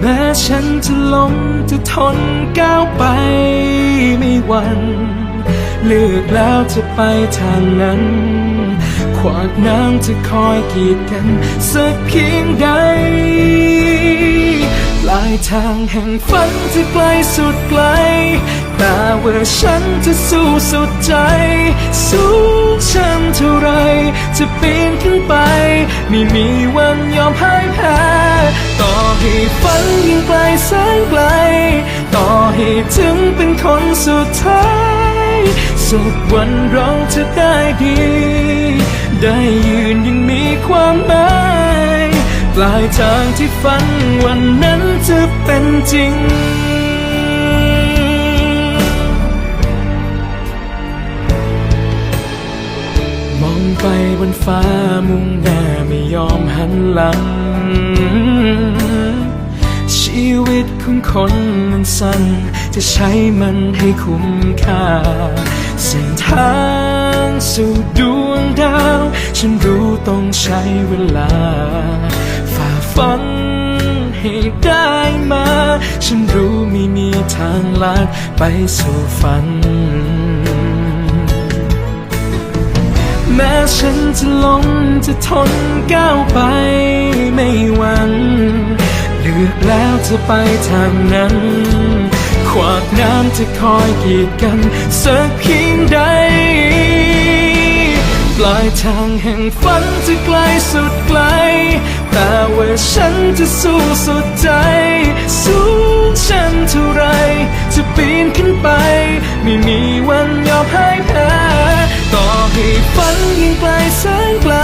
แม้ฉันจะล้มจะทนก้าวไปไม่หวันเลือกแล้วจะไปทางนั้น ขวากน้ำจะคอยกีดกัน สักเพียงใดปลายทางแห่งฝันจะไกลสุดไกล แต่ว่าฉันจะสู้สุดใจ สูงชันเท่าไร จะปีนขึ้นไป ไม่มีวันยอมพ่ายแพ้ ให้ฝันยิ่งไกลแสนไกล ต่อให้ถึงเป็นคนสุดท้าย สุดวันเราจะได้ดี ได้ยืนยังมีความหมายปลายทางที่ฝันวันนั้นจะเป็นจริงมองไปบนฟ้ามุ่งหน้าไม่ยอมหันหลัง ของคนมันสั้น จะใช้มันให้คุ้มค่า เส้นทางสู่ดวงดาว ฉันรู้ต้องใช้เวลา ฝ่าฟันให้ได้มา ฉันรู้ไม่มีทางลัดไปสู่ฝัน แม้ฉันจะล้มจะทนก้าวไปไม่หวั่น ลือกแล้วจะไปทางนั้น ขวากน้ำจะคอยกีดกัน สักเพียงใด ปลายทางแห่งฝันจะไกลสุดไกล แต่ว่าฉันจะสู้สุดใจ สูงชันเท่าไร จะปีนขึ้นไป ไม่มีวันยอมพ่ายแพ้ต่อให้ฝันยิ่งไกลแสนไกล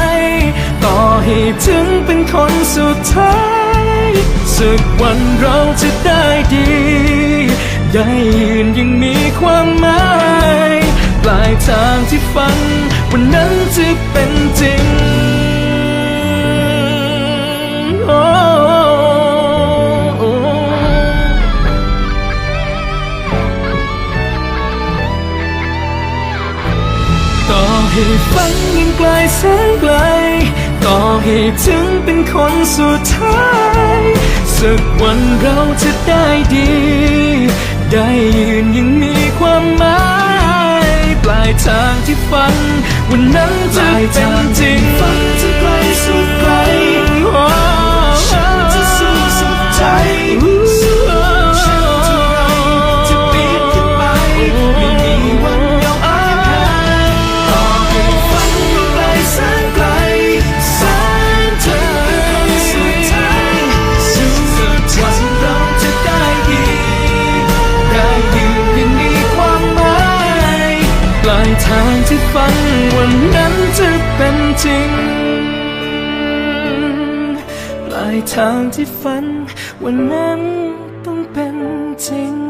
ต่อให้ถึงเป็นคน สักวันเราจะได้ดี ได้ยืนยังมีความหมาย ปลายทางที่ฝัน วันนั้นจะเป็นจริง ต่อให้ฝันยิ่งไกลแสนไกล ต่อให้ถึงเป็นคนสุดท้าย สักวันเราจะได้ดี ได้ยืนยังมีความหมาย ปลายทางที่ฝัน วันนั้นจะเป็น ลายทางที่ฝัน วันนั้นต้องเป็นจริง